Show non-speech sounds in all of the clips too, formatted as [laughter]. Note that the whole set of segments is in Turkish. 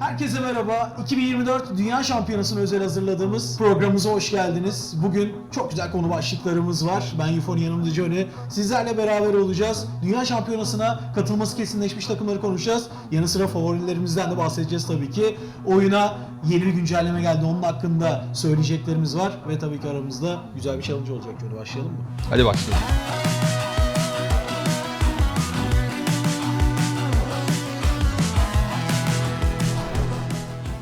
Herkese merhaba. 2024 Dünya Şampiyonası'na özel hazırladığımız programımıza hoş geldiniz. Bugün çok güzel konu başlıklarımız var. Ben Yufon yanımda Johnny. Sizlerle beraber olacağız. Dünya Şampiyonası'na katılması kesinleşmiş takımları konuşacağız. Yanı sıra favorilerimizden de bahsedeceğiz tabii ki. Oyuna yeni bir güncelleme geldi. Onun hakkında söyleyeceklerimiz var. Ve tabii ki aramızda güzel bir challenge olacak. Johnny başlayalım mı? Hadi başlayalım.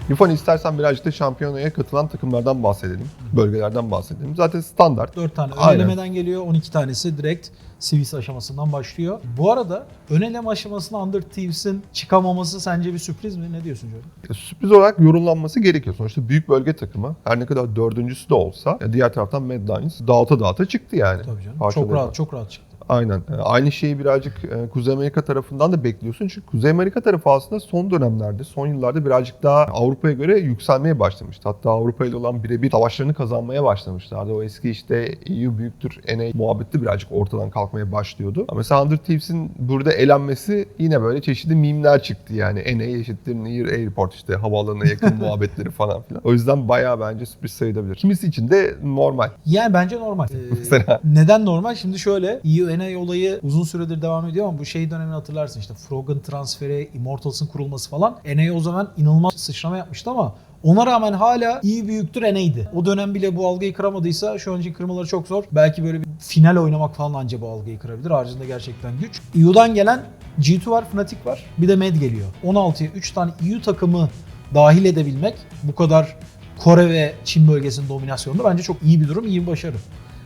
Yufan istersen birazcık da şampiyonaya katılan takımlardan bahsedelim. Bölgelerden bahsedelim. Zaten standart. 4 tane Aynen. elemeden geliyor. 12 tanesi direkt Swiss aşamasından başlıyor. Bu arada ön eleme aşamasına Under Thieves'in çıkamaması sence bir sürpriz mi? Ne diyorsun Johnny? Sürpriz olarak yorumlanması gerekiyor. Sonuçta büyük bölge takımı her ne kadar dördüncüsü de olsa ya diğer taraftan Mad Lions dağıta dağıta çıktı yani. Tabii canım. Çok Parçalayıp. rahat, çok rahat çıktı. Aynen. E, Aynı şeyi birazcık e, Kuzey Amerika tarafından da bekliyorsun. Çünkü Kuzey Amerika tarafı aslında son dönemlerde, son yıllarda birazcık daha Avrupa'ya göre yükselmeye başlamıştı. Hatta Avrupa ile olan birebir savaşlarını kazanmaya başlamışlardı. O eski işte EU büyüktür NA muhabbeti birazcık ortadan kalkmaya başlıyordu. Ama mesela Under Thieves'in burada elenmesi yine böyle çeşitli mimler çıktı yani. NA eşittir Near Airport işte havaalanına yakın [laughs] muhabbetleri falan filan. O yüzden bayağı bence sürpriz sayılabilir. Kimisi için de normal. Yani bence normal. [laughs] Ee, Mesela. Neden normal? Şimdi şöyle UNA olayı uzun süredir devam ediyor ama bu şey dönemini hatırlarsın işte Frog'un transferi, Immortals'ın kurulması falan. NA o zaman inanılmaz sıçrama yapmıştı ama ona rağmen hala iyi büyüktür NA'ydi. O dönem bile bu algıyı kıramadıysa şu anki kırmaları çok zor. Belki böyle bir final oynamak falan anca bu algıyı kırabilir. Haricinde gerçekten güç. EU'dan gelen G2 var, Fnatic var. Bir de Med geliyor. 16'ya 3 tane EU takımı dahil edebilmek bu kadar Kore ve Çin bölgesinin dominasyonunda bence çok iyi bir durum, iyi bir başarı.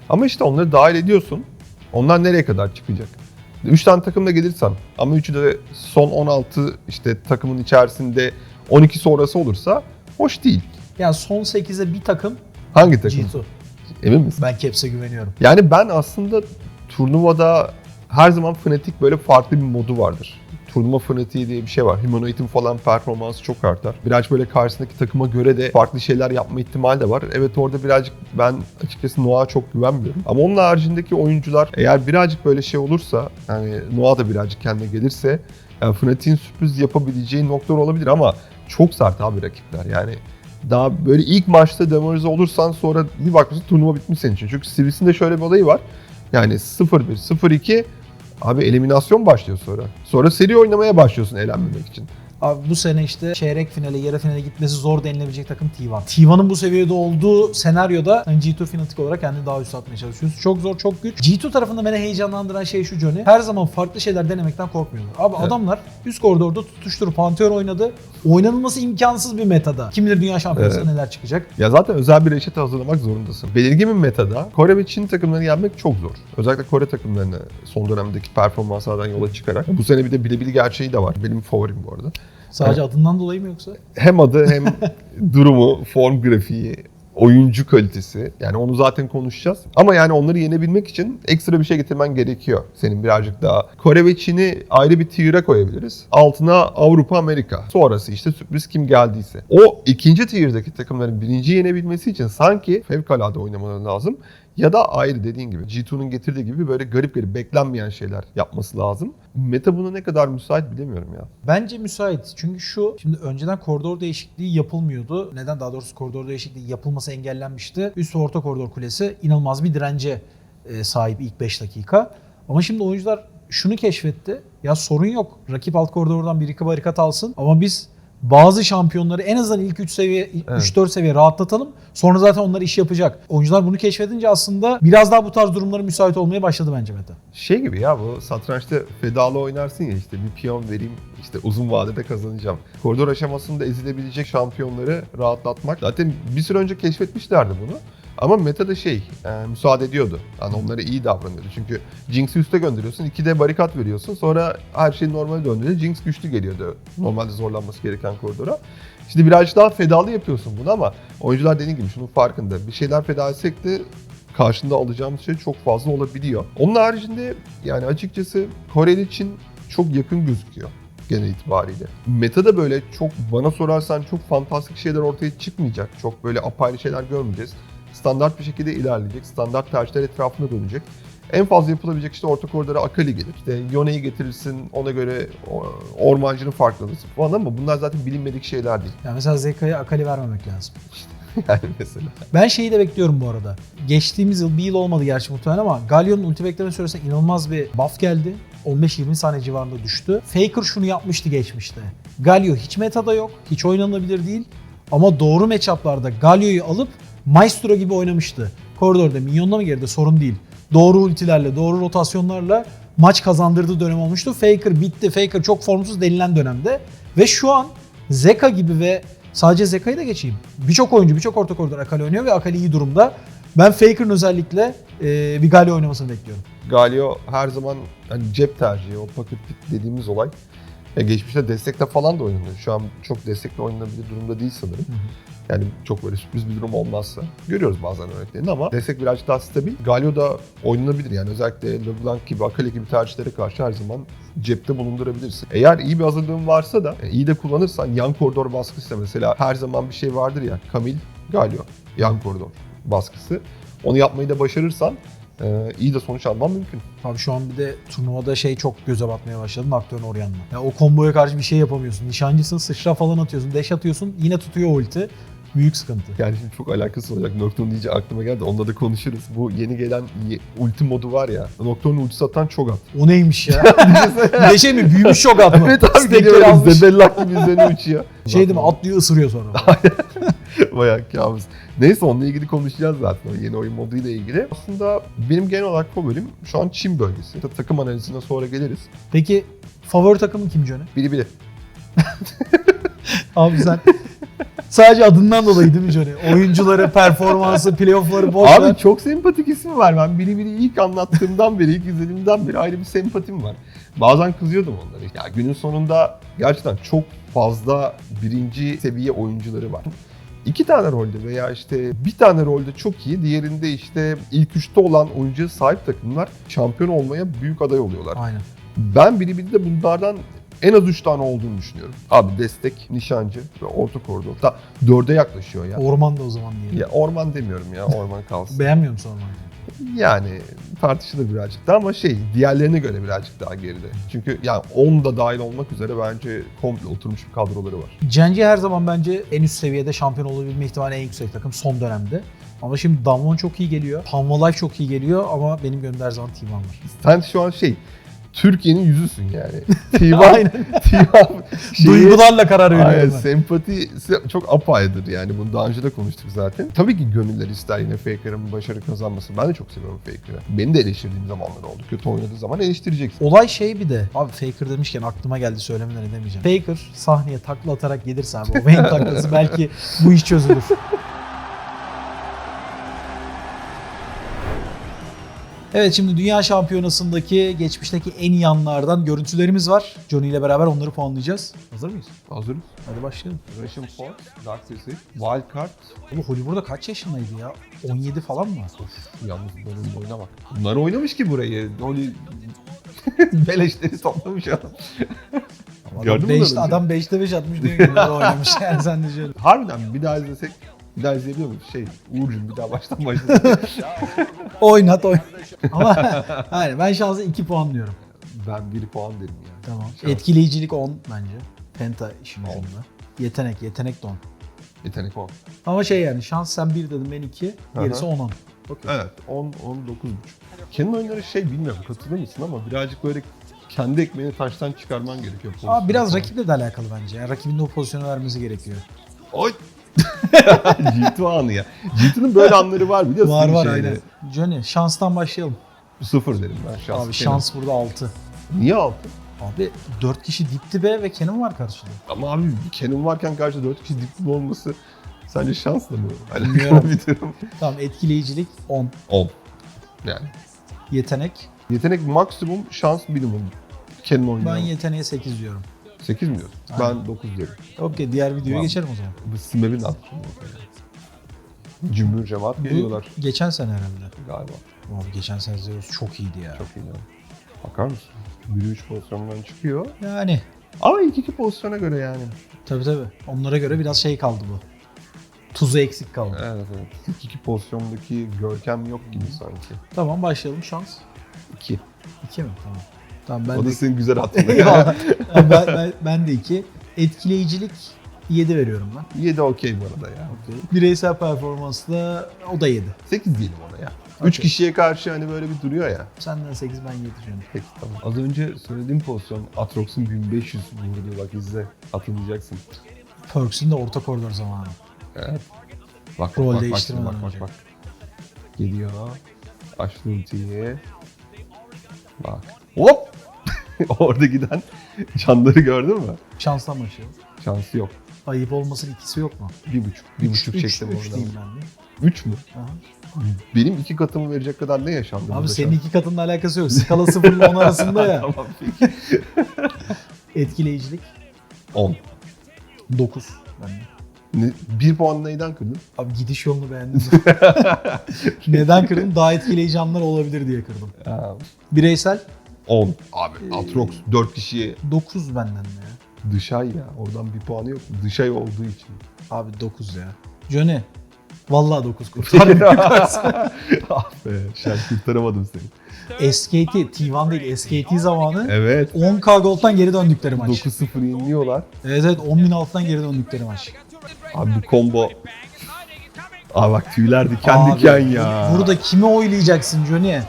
Ama işte onları dahil ediyorsun. Onlar nereye kadar çıkacak? 3 tane takımla gelirsen ama üçü de son 16 işte takımın içerisinde 12 sonrası olursa hoş değil. Yani son 8'e bir takım Hangi takım? G2. Emin misin? Ben Caps'e güveniyorum. Yani ben aslında turnuvada her zaman Fnatic böyle farklı bir modu vardır. Turnuva fanatiği diye bir şey var. Humanoid'in falan performansı çok artar. Biraz böyle karşısındaki takıma göre de farklı şeyler yapma ihtimali de var. Evet orada birazcık ben açıkçası Noah'a çok güvenmiyorum. Ama onun haricindeki oyuncular eğer birazcık böyle şey olursa yani Noah da birazcık kendine gelirse yani Fnatic'in sürpriz yapabileceği noktalar olabilir ama çok sert abi rakipler. Yani daha böyle ilk maçta demoralize olursan sonra bir bakmışsın turnuva bitmiş senin için. Çünkü Sivris'in de şöyle bir olayı var. Yani 0-1, 0-2 abi eliminasyon başlıyor sonra. Sonra seri oynamaya başlıyorsun elenmemek için. Abi bu sene işte çeyrek finale, yarı finale gitmesi zor denilebilecek takım T1. T1'ın bu seviyede olduğu senaryoda hani G2 Fnatic olarak kendini daha üst atmaya çalışıyoruz. Çok zor, çok güç. G2 tarafında beni heyecanlandıran şey şu Johnny. Her zaman farklı şeyler denemekten korkmuyorlar. Abi Evet. adamlar üst koridorda tutuşturup Pantheon oynadı. Oynanılması imkansız bir metada. Kim bilir dünya şampiyonasında Evet. neler çıkacak. Ya zaten özel bir reçete hazırlamak zorundasın. Belirgin bir metada Kore ve Çin takımlarını yenmek çok zor. Özellikle Kore takımlarını son dönemdeki performanslardan yola çıkarak. Bu sene bir de birebir gerçeği de var. Benim favorim bu arada. Sadece adından dolayı mı yoksa? hem adı hem [laughs] durumu, form grafiği, oyuncu kalitesi. Yani onu zaten konuşacağız. Ama yani onları yenebilmek için ekstra bir şey getirmen gerekiyor. Senin birazcık daha. Kore ve Çin'i ayrı bir tier'e koyabiliriz. Altına Avrupa, Amerika. Sonrası işte sürpriz kim geldiyse. O ikinci tier'daki takımların birinci yenebilmesi için sanki fevkalade oynamaları lazım. Ya da ayrı dediğin gibi G2'nun getirdiği gibi böyle garip garip beklenmeyen şeyler yapması lazım. Meta buna ne kadar müsait bilemiyorum ya. Bence müsait. Çünkü şu, şimdi önceden koridor değişikliği yapılmıyordu. Neden? Daha doğrusu koridor değişikliği yapılması engellenmişti. Üst orta koridor kulesi inanılmaz bir dirence e, sahip ilk 5 dakika. Ama şimdi oyuncular şunu keşfetti. Ya sorun yok. Rakip alt koridordan bir iki barikat alsın. Ama biz bazı şampiyonları en azından ilk 3 seviye, Evet. 3-4 seviye rahatlatalım. Sonra zaten onlar iş yapacak. Oyuncular bunu keşfedince aslında biraz daha bu tarz durumlara müsait olmaya başladı bence meta. Şey gibi ya bu satrançta fedalı oynarsın ya işte bir piyon vereyim işte uzun vadede kazanacağım. Koridor aşamasında ezilebilecek şampiyonları rahatlatmak. Zaten bir süre önce keşfetmişlerdi bunu. Ama meta da şey e, müsaade ediyordu. Yani onlara iyi davranıyordu. Çünkü Jinx'i üste gönderiyorsun. iki de barikat veriyorsun. Sonra her şey normale döndüğünde Jinx güçlü geliyordu. Normalde zorlanması gereken koridora. Şimdi birazcık daha fedalı yapıyorsun bunu ama oyuncular dediğim gibi şunun farkında. Bir şeyler feda etsek de karşında alacağımız şey çok fazla olabiliyor. Onun haricinde yani açıkçası Koreli için çok yakın gözüküyor genel itibariyle. Meta da böyle çok bana sorarsan çok fantastik şeyler ortaya çıkmayacak. Çok böyle apayrı şeyler görmeyeceğiz. Standart bir şekilde ilerleyecek. Standart tercihler etrafında dönecek. En fazla yapılabilecek işte orta koridora Akali gelir. İşte Yone'yi getirirsin ona göre ormancının farklanırsın falan ama bunlar zaten bilinmedik şeyler değil. Yani mesela Zeka'ya Akali vermemek lazım. [laughs] Yani mesela. Ben şeyi de bekliyorum bu arada. Geçtiğimiz yıl bir yıl olmadı gerçi muhtemelen ama Galio'nun ulti bekleme süresine inanılmaz bir buff geldi. 15-20 saniye civarında düştü. Faker şunu yapmıştı geçmişte. Galio hiç metada yok, hiç oynanabilir değil. Ama doğru matchuplarda Galio'yu alıp Maestro gibi oynamıştı. Koridorda minyonla mı geride sorun değil. Doğru ultilerle, doğru rotasyonlarla maç kazandırdığı dönem olmuştu. Faker bitti. Faker çok formsuz denilen dönemde. Ve şu an Zeka gibi ve sadece Zeka'yı da geçeyim. Birçok oyuncu, birçok orta koridor Akali oynuyor ve Akali iyi durumda. Ben Faker'ın özellikle e, bir Galio oynamasını bekliyorum. Galio her zaman hani cep tercihi, o pocket pick dediğimiz olay. Ya geçmişte destekle falan da oynanıyor. Şu an çok destekle oynanabilir durumda değil sanırım. Yani çok böyle sürpriz bir durum olmazsa. Görüyoruz bazen örneklerini ama destek birazcık daha stabil. Galio da oynanabilir yani özellikle LeBlanc gibi, Akali gibi tercihlere karşı her zaman cepte bulundurabilirsin. Eğer iyi bir hazırlığın varsa da e, iyi de kullanırsan yan koridor baskısı mesela her zaman bir şey vardır ya Kamil, Galio yan koridor baskısı. Onu yapmayı da başarırsan e, iyi de sonuç alman mümkün. Abi şu an bir de turnuvada şey çok göze batmaya başladı Nocturne Orion'la. Ya o komboya karşı bir şey yapamıyorsun. Nişancısın, sıçra falan atıyorsun, dash atıyorsun, yine tutuyor ulti. Büyük sıkıntı. Yani şimdi çok alakası olacak. Nocturne deyince aklıma geldi. Onunla da konuşuruz. Bu yeni gelen ulti modu var ya. Nocturne ultisi atan çok at. O neymiş ya? [laughs] de şey mi? Büyümüş şok atma. evet abi geliyor zebellak gibi üzerine uçuyor. Şey değil mi? Atlıyor ısırıyor sonra. [laughs] Bayağı kabus. Neyse onunla ilgili konuşacağız zaten. O yeni oyun moduyla ilgili. Aslında benim genel olarak favorim şu an Çin bölgesi. Ta- Takım analizine sonra geliriz. Peki favori takımın kim Johnny? Biri biri. [laughs] Abi sen sadece adından dolayı değil mi Johnny? Oyuncuları, performansı, playoff'ları boş Abi ver. çok sempatik ismi var. Ben biri biri ilk anlattığımdan beri, ilk izlediğimden beri ayrı bir sempatim var. Bazen kızıyordum onlara. Ya günün sonunda gerçekten çok fazla birinci seviye oyuncuları var. İki tane rolde veya işte bir tane rolde çok iyi, diğerinde işte ilk üçte olan oyuncuya sahip takımlar şampiyon olmaya büyük aday oluyorlar. Aynen. Ben biri biri de bunlardan en az üç tane olduğunu düşünüyorum. Abi destek, nişancı ve orta koridor. Da dörde yaklaşıyor ya. Orman da o zaman diyelim. Ya orman demiyorum ya, orman kalsın. [laughs] Beğenmiyor musun ormanı? Yani tartışılır birazcık da ama şey diğerlerine göre birazcık daha geride. Çünkü yani 10 da dahil olmak üzere bence komple oturmuş bir kadroları var. Genji her zaman bence en üst seviyede şampiyon olabilme ihtimali en yüksek takım son dönemde. Ama şimdi Damwon çok iyi geliyor. Hanwha Life çok iyi geliyor ama benim gönlümde her zaman T1 var. Sen şu an şey Türkiye'nin yüzüsün yani. [laughs] T1, Aynen. T1 şeyi- Duygularla karar Aynen, veriyorum ben. sempatisi çok apayrıdır yani. Bunu daha önce de konuştuk zaten. Tabii ki gönüller ister yine Faker'ın başarı kazanması. Ben de çok seviyorum Faker'ı. Beni de eleştirdiğim zamanlar oldu. Kötü oynadığı zaman eleştireceksin. Olay şey bir de. Abi Faker demişken aklıma geldi söylemeden edemeyeceğim. Faker sahneye takla atarak gelirse abi o Vayne [laughs] taklası belki bu iş çözülür. Evet şimdi Dünya Şampiyonası'ndaki geçmişteki en iyi anlardan görüntülerimiz var. Johnny ile beraber onları puanlayacağız. Hazır mıyız? Hazırız. Hadi başlayalım. Russian Force, Dark Sisi, Wildcard. Bu Holly burada kaç yaşındaydı ya? 17 falan mı? Of, yalnız bunların oyuna bak. Bunlar oynamış ki burayı. Oli [laughs] beleşleri toplamış adam. Adam Gördün mü? Adam 5'te 5 atmış [laughs] bunlar oynamış yani sen de şöyle. Harbiden bir daha izlesek bir daha izleyebiliyor muyuz? Şey, Uğur'cum bir daha baştan başlasın. [laughs] Oynat oynat. Ama hani ben şansa 2 puan diyorum. ben bir puan derim yani. Tamam. Şans. Etkileyicilik 10 bence. Penta işin On. ucunda. Yetenek, yetenek de 10. Yetenek 10. Ama şey yani şans sen 1 dedim ben 2. Gerisi 10 10. Evet 10, 10, 9,5. Kendi oyunları şey bilmiyorum katılır mısın ama birazcık böyle kendi ekmeğini taştan çıkarman gerekiyor. Ama biraz Pozisyon rakiple de alakalı bence. Yani rakibin de o pozisyonu vermesi gerekiyor. Oy! [laughs] G2 anı ya. G2'nin böyle anları var biliyorsun. var var aynen. Johnny şanstan başlayalım. Sıfır derim ben şans. Abi şans burada 6. Niye altı? Abi 4 kişi dip dibe ve Kenan var karşıda. Ama abi bir Canon varken karşıda 4 kişi dipli olması sence şansla mı? Alakalı [laughs] bir durum. Tamam etkileyicilik 10. 10. Yani. Yetenek. Yetenek maksimum, şans minimum. Ben oynuyor. yeteneğe 8 diyorum. 8 mi diyorsun? Ben 9 diyorum. Okey diğer videoya Tamam. geçelim o zaman. Bu Smeb'in attı. Cümbür cemaat geliyorlar Bu geçen sene herhalde. galiba. Abi geçen sene Zeus çok iyiydi ya. Çok iyi. yani. Bakar mısın? 1-3 pozisyondan çıkıyor. Yani Ama ilk iki pozisyona göre yani. tabii tabii. Onlara göre biraz şey kaldı bu. Tuzu eksik kaldı. Evet evet. İlk iki pozisyondaki görkem yok gibi sanki. Tamam başlayalım şans. 2. 2 mi? Tamam. Tamam ben o de da senin güzel. [laughs] Eyvallah. ben, ben, ben de 2. Etkileyicilik 7 veriyorum ben. 7 okey bu arada ya. Bireysel performansla o da 7. 8 diyelim ona ya. 3 Okey. kişiye karşı hani böyle bir duruyor ya. Senden 8 ben 7 canım. Peki tamam. Az önce söylediğim pozisyon Atrox'un 1500 vurdu bak izle. Hatırlayacaksın. Perks'ün de orta koridor zamanı. Evet. Bak Rol bak bak, değiştirmeden bak bak önce. bak. Geliyor. Açtı ultiyi. Bak. Hop! [laughs] Orada giden canları gördün mü? Şanstan başlayalım. Şansı yok. Ayıp olmasın ikisi yok mu? Bir buçuk. Bir Üç- buçuk üç- çektim üç oradan. diyeyim ben de. Üç mü? Aha. Benim iki katımı verecek kadar ne yaşandı? Abi senin iki katınla alakası yok. Skala 0 ile 10 arasında ya. [laughs] tamam peki. [laughs] Etkileyicilik 10. 9. Ben de. Ne, bir puan neyden kırdın? Abi gidiş yolunu beğendim. Neden kırdım? Daha etkileyici anlar olabilir diye kırdım. Bireysel 10. Abi Ee, Atrox 4 kişiye 9 benden de ya. dışay ya. Oradan bir puanı yok. Dışay olduğu için. Abi 9 ya. Johnny. Vallahi 9 kurtar. [laughs] ah [laughs] be, şen kurtaramadım seni. SKT, T1 değil SKT zamanı Evet. 10k Gold'dan geri döndükleri maç. 9-0 yeniliyorlar. Evet evet 10.000 alttan geri döndükleri maç. Abi bu combo. Abi bak tüyler diken Abi, diken ya. Burada kimi oylayacaksın Johnny?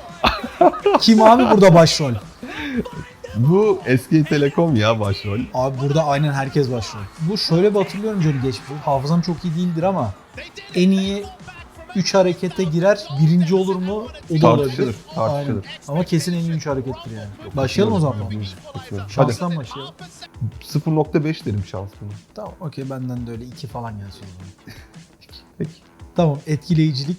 [laughs] Kim abi burada başrol? Bu eski Telekom ya başrol. Abi burada aynen herkes başrol. Bu şöyle bir hatırlıyorum Johnny geçmiş. Hafızam çok iyi değildir ama en iyi 3 harekete girer birinci olur mu? O da Tartışılır, olabilir. tartışılır. Aynen. Ama kesin en iyi 3 harekettir yani. Başlayalım o zaman. Hadi. Şanstan başlayalım. 0.5 derim şans bunu. Tamam okey benden de öyle 2 falan gelsin o zaman. [laughs] Peki. Tamam etkileyicilik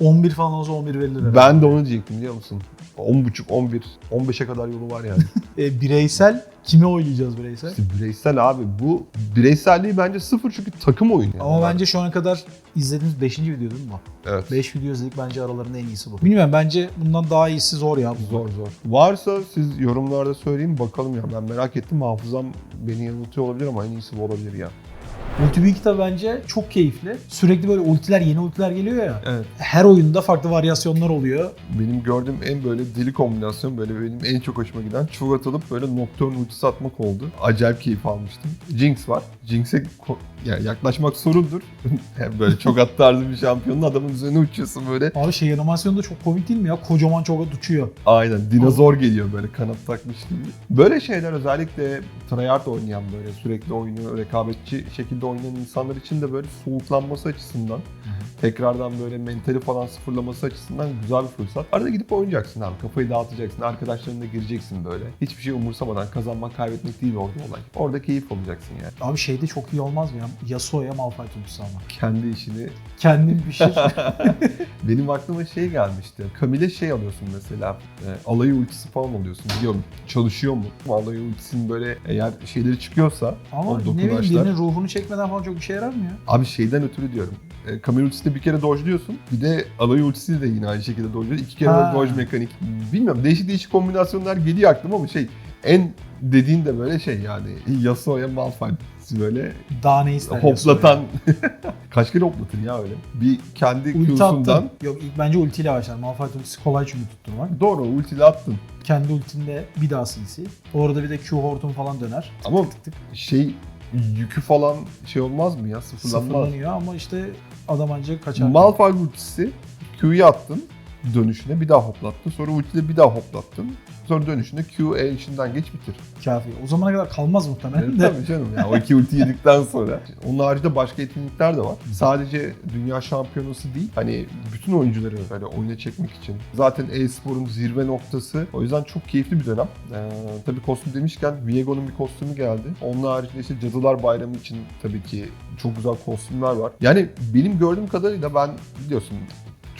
11 falan olsa 11 verilir. herhalde. Ben de onu diyecektim biliyor musun? 10.5, 11, 15'e kadar yolu var yani. [laughs] E, bireysel kime oylayacağız bireysel? İşte bireysel abi bu bireyselliği bence sıfır çünkü takım oyunu. yani. Ama bence şu ana kadar izlediğimiz 5. video değil mi bu? evet. 5 video izledik bence aralarında en iyisi bu. Bilmiyorum bence bundan daha iyisi zor ya. Zor zor. Varsa siz yorumlarda söyleyin bakalım ya. Ben merak ettim. Hafızam beni yanıltıyor olabilir ama en iyisi bu olabilir ya. Ulti Big de bence çok keyifli. Sürekli böyle ultiler, yeni ultiler geliyor ya. Evet. Her oyunda farklı varyasyonlar oluyor. Benim gördüğüm en böyle deli kombinasyon böyle benim en çok hoşuma giden çuval atılıp böyle Nocturne ultisi atmak oldu. Acayip keyif almıştım. Jinx var. Jinx'e yani yaklaşmak sorundur. [laughs] böyle çok at tarzı bir şampiyonun adamın üzerine uçuyorsun böyle. Abi şey animasyonda çok komik değil mi ya? Kocaman çok at uçuyor. Aynen dinozor geliyor böyle kanat takmış gibi. Böyle şeyler özellikle tryhard oynayan böyle sürekli oyunu rekabetçi şekilde oynayan insanlar için de böyle soğuklanması açısından tekrardan böyle mentali falan sıfırlaması açısından güzel bir fırsat. Arada gidip oynayacaksın abi. Kafayı dağıtacaksın. Arkadaşlarınla gireceksin böyle. Hiçbir şey umursamadan kazanmak kaybetmek değil orada olay. Orada keyif alacaksın yani. Abi şeyde çok iyi olmaz mı ya? Yasuo'ya Malphite ultisi ama. Kendi işini Kendin pişir. [laughs] Benim aklıma şey gelmişti. Kamil'e şey alıyorsun mesela. E, alayı ultisi falan alıyorsun. Biliyorum çalışıyor mu? Alayı ultisinin böyle eğer şeyleri çıkıyorsa ama ne bileyim birinin ruhunu çekmeden falan çok işe yarar mı ya? Abi şeyden ötürü diyorum. E, Kamil ultisini bir kere dojluyorsun. Bir de alayı ultisiyle de yine aynı şekilde dojluyorsun. İki kere Ha. doj mekanik. Bilmiyorum değişik değişik kombinasyonlar geliyor aklıma ama şey en dediğin de böyle şey yani [laughs] Yasuo'ya Malphite böyle Daha ne ister hoplatan [laughs] kaç kere hoplatır ya öyle. Bir kendi Ulti Q'sundan attın. Yok ilk bence ultiyle başlar. Malphite ultisi kolay çünkü tutturmak. doğru ultiyle attın. Kendi ultinde bir daha CC. Orada bir de Q hortum falan döner. Ama Tık tık şey yükü falan şey olmaz mı ya sıfırlanmaz. sıfırlanıyor ama işte adam ancak kaçar. Malphite ultisi Q'yu attın dönüşüne bir daha hoplattın. Sonra ultiyle bir daha hoplattın. Sonra dönüşünde Q E içinden geç bitir. Kafi. O zamana kadar kalmaz muhtemelen Evet, de. tabii canım ya. O iki ulti yedikten sonra. Onun haricinde başka etkinlikler de var. Sadece dünya şampiyonası değil. Hani bütün oyuncuları böyle oyuna çekmek için. Zaten e-sporun zirve noktası. O yüzden çok keyifli bir dönem. Ee, tabii kostüm demişken Viego'nun bir kostümü geldi. Onun haricinde işte Cadılar Bayramı için tabii ki çok güzel kostümler var. Yani benim gördüğüm kadarıyla ben biliyorsun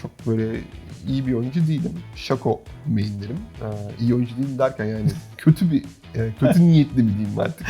çok böyle iyi bir oyuncu değilim. Şako mainlerim. Ee, iyi oyuncu değilim derken yani kötü bir e, kötü [laughs] niyetli mi diyeyim artık.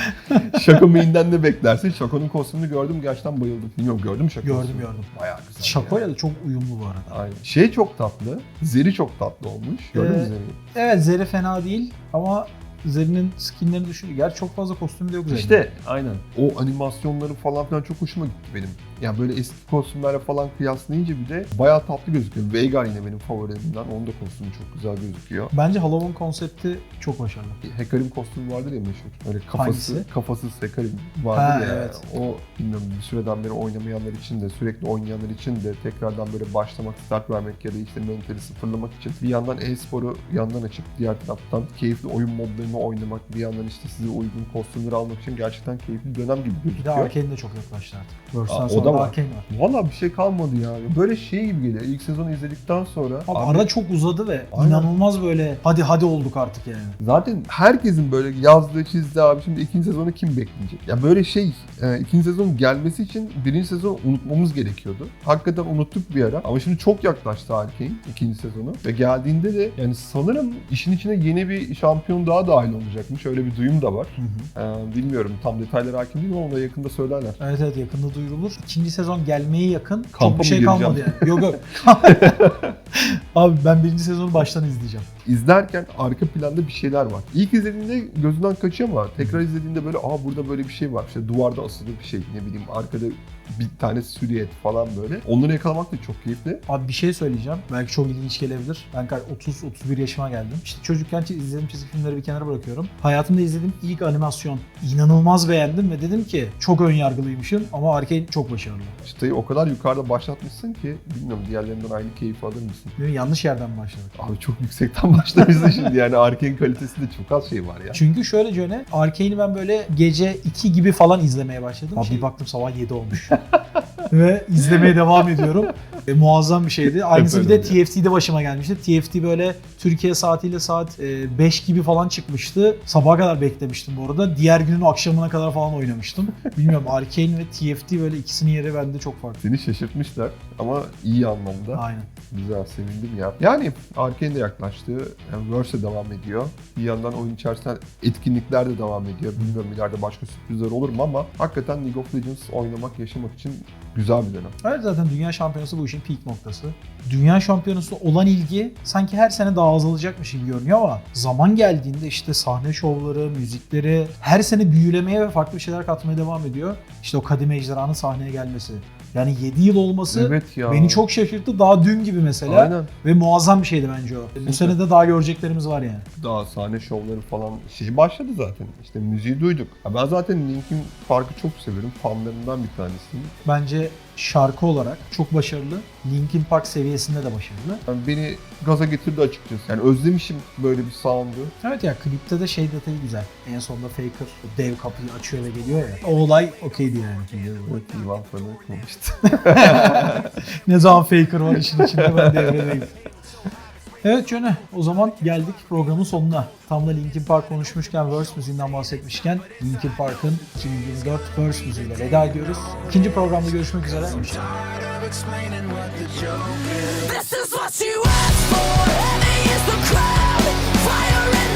Şako main'den ne beklersin? Şako'nun kostümünü gördüm gerçekten bayıldım. Bilmiyorum gördün mü Şako? Gördüm gördüm. Bayağı güzel. Şako'ya da çok uyumlu bu arada. Aynen. Şey çok tatlı. Zeri çok tatlı olmuş. Gördün mü Ee, Zeri'yi? Evet Zeri fena değil ama Zeri'nin skinlerini düşündü. Gerçi çok fazla kostümü de yok Zeri'nin. İşte aynen. O animasyonları falan filan çok hoşuma gitti benim. Yani böyle eski kostümlerle falan kıyaslayınca bir de bayağı tatlı gözüküyor. Veigar yine benim favorilerimden. Onun da kostümü çok güzel gözüküyor. Bence Halloween konsepti çok başarılı. Hekarim kostümü vardır ya meşhur. Öyle kafası, Hangisi? kafasız Hekarim vardır Ha, ya. evet. O bilmiyorum bir süreden beri oynamayanlar için de sürekli oynayanlar için de tekrardan böyle başlamak, start vermek ya da işte mentali sıfırlamak için bir yandan e-sporu yandan açıp diğer taraftan keyifli oyun modlarını oynamak, bir yandan işte size uygun kostümleri almak için gerçekten keyifli bir dönem gibi Bir de gözüküyor. Arkane'de çok yaklaştı artık. Aa, o da var. Valla bir şey kalmadı ya. Böyle şey gibi geliyor. İlk sezonu izledikten sonra Abi, abi ara çok uzadı ve Aynen. inanılmaz böyle hadi hadi olduk artık yani. Zaten herkesin böyle yazdığı çizdi abi şimdi ikinci sezonu kim bekleyecek? Ya böyle şey e, ikinci sezonun gelmesi için birinci sezonu unutmamız gerekiyordu. Hakikaten unuttuk bir ara ama şimdi çok yaklaştı Arkane ikinci sezonu. Ve geldiğinde de yani sanırım işin içine yeni bir şampiyon daha dahil olacakmış. Öyle bir duyum da var. Hı hı. E, bilmiyorum tam detaylara hakim değilim ama yakında söylerler. Evet evet yakında duyurulur. İkinci sezon gelmeye yakın Kampa çok bir şey gireceğim? kalmadı yani. Yok yok. [laughs] Abi ben birinci sezonu baştan izleyeceğim. izlerken arka planda bir şeyler var. İlk izlediğinde gözünden kaçıyor ama tekrar izlediğinde böyle aa burada böyle bir şey var. İşte duvarda asılı bir şey ne bileyim arkada bir tane silüet falan böyle. Onları yakalamak da çok keyifli. Abi bir şey söyleyeceğim. Belki çok ilginç gelebilir. Ben 30-31 yaşıma geldim. İşte çocukken izlediğim çizgi filmleri bir kenara bırakıyorum. Hayatımda izlediğim ilk animasyon. İnanılmaz beğendim ve dedim ki çok ön yargılıymışım ama Arkane çok başarılı. Çıtayı o kadar yukarıda başlatmışsın ki bilmiyorum diğerlerinden aynı keyif alır mısın? Değil mi? Yanlış yerden başladık. Abi çok yüksekten [laughs] başlamışsın şimdi yani Arkane kalitesinde çok az şey var ya. Çünkü şöyle Jone, Arkane'i ben böyle gece 2 gibi falan izlemeye başladım. Abi Şey- bir baktım sabah 7 olmuş. [laughs] Ve izlemeye devam ediyorum. E, muazzam bir şeydi. Aynısı bir de öyle. TFT'de başıma gelmişti. TFT böyle Türkiye saatiyle saat e, 5 gibi falan çıkmıştı. Sabaha kadar beklemiştim bu arada. Diğer günün akşamına kadar falan oynamıştım. Bilmiyorum [laughs] Arkane ve TFT böyle ikisinin yeri bende çok farklı. Seni şaşırtmışlar ama iyi anlamda. Aynen. Güzel sevindim ya. Yani Arkane de yaklaştı. Yani Verse de devam ediyor. Bir yandan oyun içerisinde etkinlikler de devam ediyor. Bilmiyorum ileride başka sürprizler olur mu ama hakikaten League of Legends oynamak, yaşamak için güzel bir dönem. Evet zaten dünya şampiyonası bu işin peak noktası. Dünya şampiyonası olan ilgi sanki her sene daha azalacakmış gibi görünüyor ama zaman geldiğinde işte sahne şovları, müzikleri her sene büyülemeye ve farklı şeyler katmaya devam ediyor. İşte o Kadim Ejderhanın sahneye gelmesi. Yani 7 yıl olması Evet ya. beni çok şaşırttı. Daha dün gibi mesela. Aynen. Ve muazzam bir şeydi bence o. Bu sene de daha göreceklerimiz var yani. Daha sahne şovları falan şey başladı zaten. İşte müziği duyduk. Ya ben zaten Linkin Park'ı çok severim. Fanlarından bir tanesiyim. Bence şarkı olarak çok başarılı. Linkin Park seviyesinde de başarılı. Yani beni gaza getirdi açıkçası. Yani özlemişim böyle bir sound'u. Evet ya klipte de şey detayı güzel. En sonunda Faker dev kapıyı açıyor ve geliyor ya. O olay okeydi yani. Ivan falan konuştu. [laughs] ne zaman Faker var işin içinde ben devredeyim. Evet Jone, o zaman geldik programın sonuna. Tam da Linkin Park konuşmuşken, Verse müziğinden bahsetmişken Linkin Park'ın 2024 Verse müziğiyle veda ediyoruz. İkinci programda görüşmek üzere. This is what you asked for. Heavy is the crowd. Fire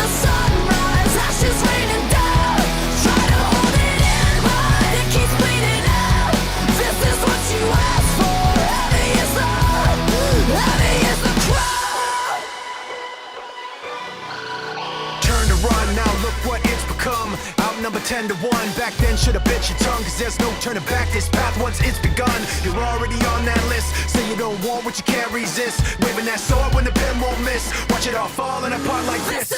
cause there's no turning back. This path, once it's begun, you're already on that list. Say you don't want what you can't resist. Waving that sword when the pen won't miss. Watch it all falling apart like This